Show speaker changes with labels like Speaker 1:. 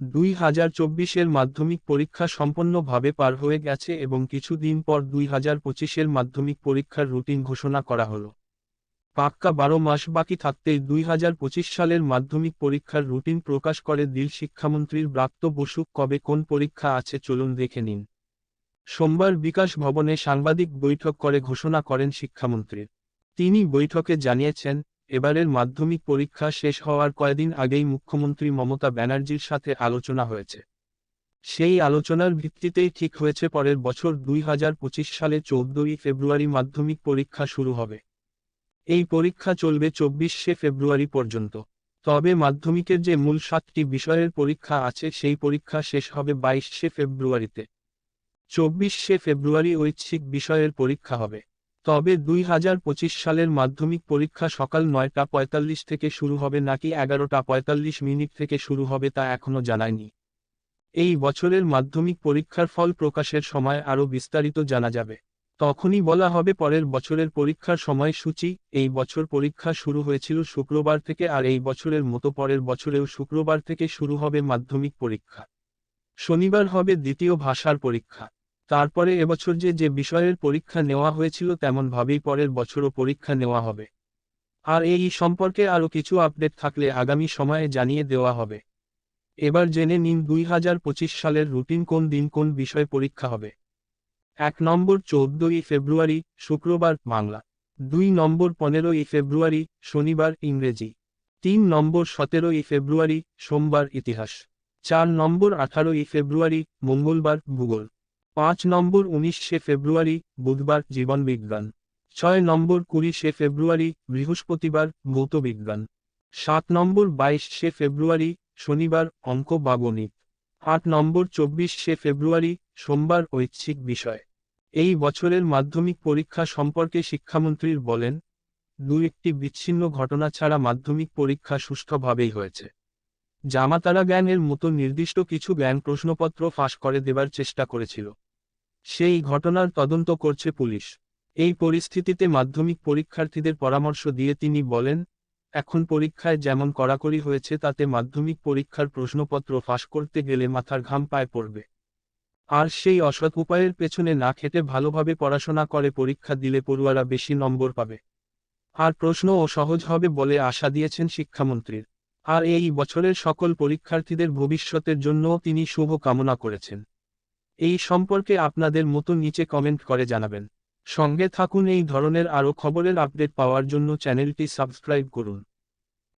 Speaker 1: দুই হাজার চব্বিশের মাধ্যমিক পরীক্ষা সম্পন্নভাবে পার হয়ে গেছে এবং কিছুদিন পর দুই হাজার পঁচিশের মাধ্যমিক পরীক্ষার রুটিন ঘোষণা করা হলো। পাক্কা বারো মাস বাকি থাকতেই দুই হাজার পঁচিশ সালের মাধ্যমিক পরীক্ষার রুটিন প্রকাশ করে দিল শিক্ষামন্ত্রীর ব্রাত্য বসু, কবে কোন পরীক্ষা আছে চলুন দেখে নিন। সোমবার বিকাশ ভবনে সাংবাদিক বৈঠক করে ঘোষণা করেন শিক্ষামন্ত্রীর তিনি বৈঠকে জানিয়েছেন এবারের মাধ্যমিক পরীক্ষা শেষ হওয়ার কয়েকদিন আগেই মুখ্যমন্ত্রী মমতা ব্যানার্জির সাথে আলোচনা হয়েছে। সেই আলোচনার ভিত্তিতেই ঠিক হয়েছে পরের বছর দুই হাজার পঁচিশ সালে চৌদ্দই ফেব্রুয়ারি মাধ্যমিক পরীক্ষা শুরু হবে। এই পরীক্ষা চলবে চব্বিশে ফেব্রুয়ারি পর্যন্ত। তবে মাধ্যমিকের যে মূল সাতটি বিষয়ের পরীক্ষা আছে সেই পরীক্ষা শেষ হবে বাইশে ফেব্রুয়ারিতে। চব্বিশে ফেব্রুয়ারি ঐচ্ছিক বিষয়ের পরীক্ষা হবে। তবে দুই হাজার পঁচিশ সালের মাধ্যমিক পরীক্ষা সকাল নয়টা পঁয়তাল্লিশ থেকে শুরু হবে নাকি এগারোটা পঁয়তাল্লিশ মিনিট থেকে শুরু হবে তা এখনও জানায়নি। এই বছরের মাধ্যমিক পরীক্ষার ফল প্রকাশের সময় আরও বিস্তারিত জানা যাবে। তখনই বলা হবে পরের বছরের পরীক্ষার সময় সময়সূচি, এই বছর পরীক্ষা শুরু হয়েছিল শুক্রবার থেকে আর এই বছরের মতো পরের বছরেও শুক্রবার থেকে শুরু হবে মাধ্যমিক পরীক্ষা। শনিবার হবে দ্বিতীয় ভাষার পরীক্ষা। তারপরে এবছর যে যে বিষয়ের পরীক্ষা নেওয়া হয়েছিল তেমনভাবেই পরের বছরও পরীক্ষা নেওয়া হবে। আর এই সম্পর্কে আরও কিছু আপডেট থাকলে আগামী সময়ে জানিয়ে দেওয়া হবে। এবার জেনে নিন দুই হাজার পঁচিশ সালের রুটিন কোন দিন কোন বিষয়ে পরীক্ষা হবে। এক নম্বর চৌদ্দই ফেব্রুয়ারি, শুক্রবার, বাংলা। দুই নম্বর পনেরোই ফেব্রুয়ারি, শনিবার, ইংরেজি। তিন নম্বর সতেরোই ফেব্রুয়ারি, সোমবার, ইতিহাস। চার নম্বর আঠারোই ফেব্রুয়ারি, মঙ্গলবার, ভূগোল। পাঁচ নম্বর উনিশে ফেব্রুয়ারি, বুধবার জীবনবিজ্ঞান ছয় নম্বর কুড়িশে ফেব্রুয়ারি, বৃহস্পতিবার ভৌতবিজ্ঞান সাত নম্বর বাইশে ফেব্রুয়ারি, শনিবার অঙ্ক বা গণিত। আট নম্বর চব্বিশে ফেব্রুয়ারি, সোমবার ঐচ্ছিক বিষয়। এই বছরের মাধ্যমিক পরীক্ষা সম্পর্কে শিক্ষামন্ত্রীর বলেন, দু একটি বিচ্ছিন্ন ঘটনা ছাড়া মাধ্যমিক পরীক্ষা সুষ্ঠুভাবেই হয়েছে। জামাতারা জ্ঞানের মতো নির্দিষ্ট কিছু জ্ঞান প্রশ্নপত্র ফাঁস করে দেবার চেষ্টা করেছিল। সেই ঘটনার তদন্ত করছে পুলিশ। এই পরিস্থিতিতে মাধ্যমিক পরীক্ষার্থীদের পরামর্শ দিয়ে তিনি বলেন, এখন পরীক্ষায় যেমন কড়াকড়ি হয়েছে তাতে মাধ্যমিক পরীক্ষার প্রশ্নপত্র ফাঁস করতে গেলে মাথার ঘাম পায়ে পড়বে। আর সেই অসৎ উপায়ের পেছনে না খেটে ভালোভাবে পড়াশোনা করে পরীক্ষা দিলে পড়ুয়ারা বেশি নম্বর পাবে। আর প্রশ্নও সহজ হবে বলে আশা দিয়েছেন শিক্ষামন্ত্রীর। আর এই বছরের সকল পরীক্ষার্থীদের ভবিষ্যতের জন্যও তিনি শুভ কামনা করেছেন। এই সম্পর্কে আপনাদের মতো নিচে কমেন্ট করে জানাবেন। সঙ্গে থাকুন এই ধরনের আরও খবরের আপডেট পাওয়ার জন্য চ্যানেলটি সাবস্ক্রাইব করুন।